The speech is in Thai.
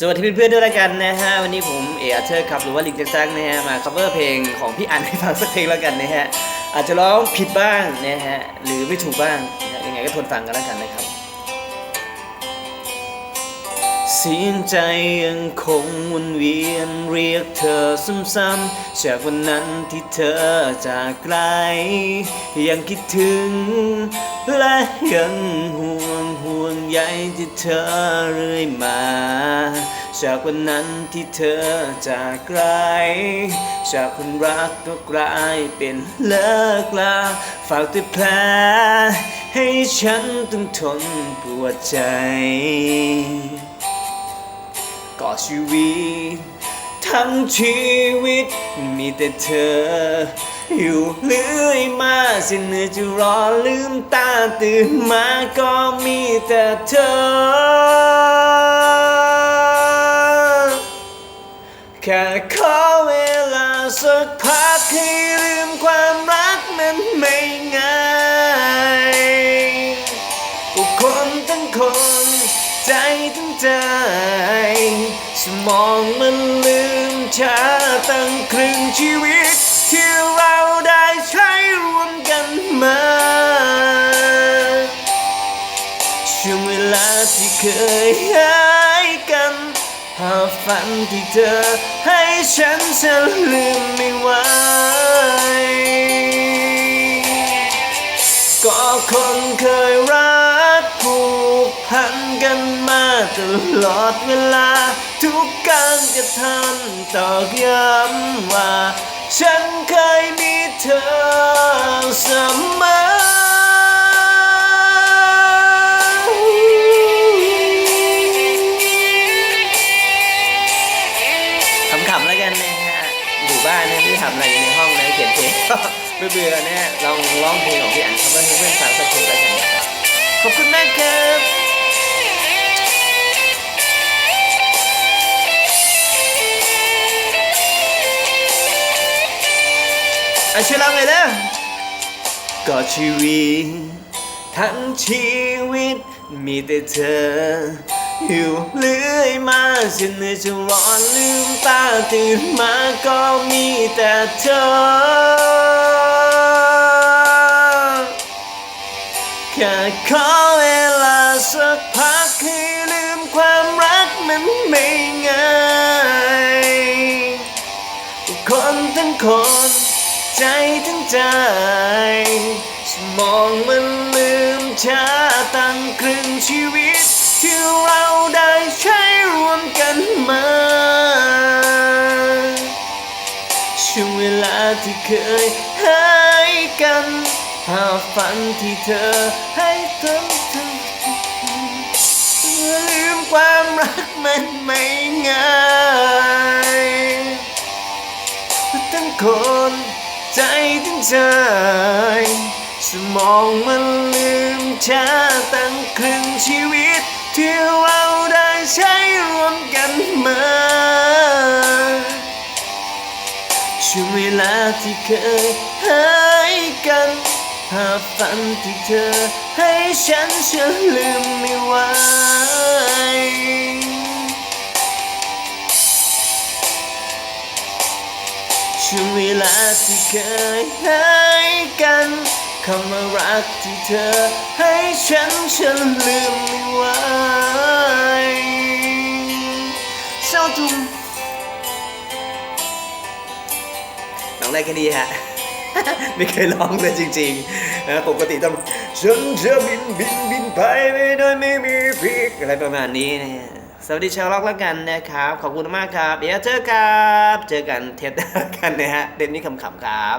สวัสดีเพื่อนๆด้วยแล้วกันนะฮะวันนี้ผมเออเชอร์ครับหรือว่าลิงจักจักนะฮะมา cover เพลงของพี่อันให้ฟังสักเพลงแล้วกันนะฮะอาจจะร้องผิดบ้างนะฮะหรือไม่ถูกบ้างนะฮะยังไงก็ทนฟังกันแล้วกันนะครับ เสียงใจยังคงวนเวียนเรียกเธอซ้ำๆจากวันนั้นที่เธอจากไกล ยังคิดถึง และยังห่วงห่วงใยที่เธอเรื่อยมา จากวันนั้นที่เธอจากไกล จากคนรักก็กลายเป็นเลิกลาฝากแต่แผลให้ฉันต้องทนปวดใจ ก็ชีวิต ทั้งชีวิตมีแต่เธอ อยู่เรื่อยมาสิ้นเหนื่อยจะรอลืมตาตื่นมาก็มีแต่เธอ แค่ขอเวลาสักพักให้ลืมความรักมันไม่ง่าย ใจทั้งใจสมองมันลืมชาตั้งครึ่งชีวิต ที่เราได้ใช้ร่วมกันมาช่วงเวลาที่เคยหายกันภาพฝันที่เธอให้ฉันจะลืมไม่ไหวก็คนเคยรัก กพันกันมาตลอดเวลา ทุกการกระทำตอกย้ำว่า ฉันเคยมีเธอเสมอขำๆแล้วกันนะฮะอยู่บ้านนะที่ทำอะไรอยู่ในห้องนะเขียนเพลงเบื่อๆนะลองร้องเพลงของพี่อันเขาให้เพื่อนฟังสักเพลงแล้วกัน อะช่วยร้องหน่อยเร็วก็ชีวิตทั้งชีวิตมีแต่เธอ อยู่เรื่อยมาฉันเหนื่อยจะรอลืมตาตื่นมาก็มีแต่เธอ แค่ขอเวลาสักพักให้ลืมความรักมันไม่ง่ายคนทั้งคน ใจทั้งใจมองมันลืมชาตั้งครึ่งชีวิต ที่เราได้ใช้ร่วมกันมาช่วงเวลาที่เคยใหายกันภาพฝันที่เธอให้ทำเธอลืมความรักมันไม่ง่ายทั้งคน ใจสมองมันลืมชาตั้งครึ่งชีวิต ที่เราได้ใช้ร่วมกันมาช่วงเวลาที่เคยหายกันภาพฝันที่เธอให้ฉันฉันลืมไม่ไหว ช่วงเวลาที่เคยหายกันคำว่ารักที่เธอให้ฉันฉันลืมไม่ไหวเศร้าจุงร้องได้แค่นี้ฮะไม่เคยร้องเลยจริงๆนะปกติต้องฉันจะบินบินบินไปไม่โดยไม่มีพีกอะไรประมาณนี้นะฮะ สวัสดีชาวล็อกแล้วกันนะครับ ขอบคุณมากครับ เดี๋ยวเจอกันเจอกันเทปหน้ากันนะฮะเดนนี้ขำๆครับ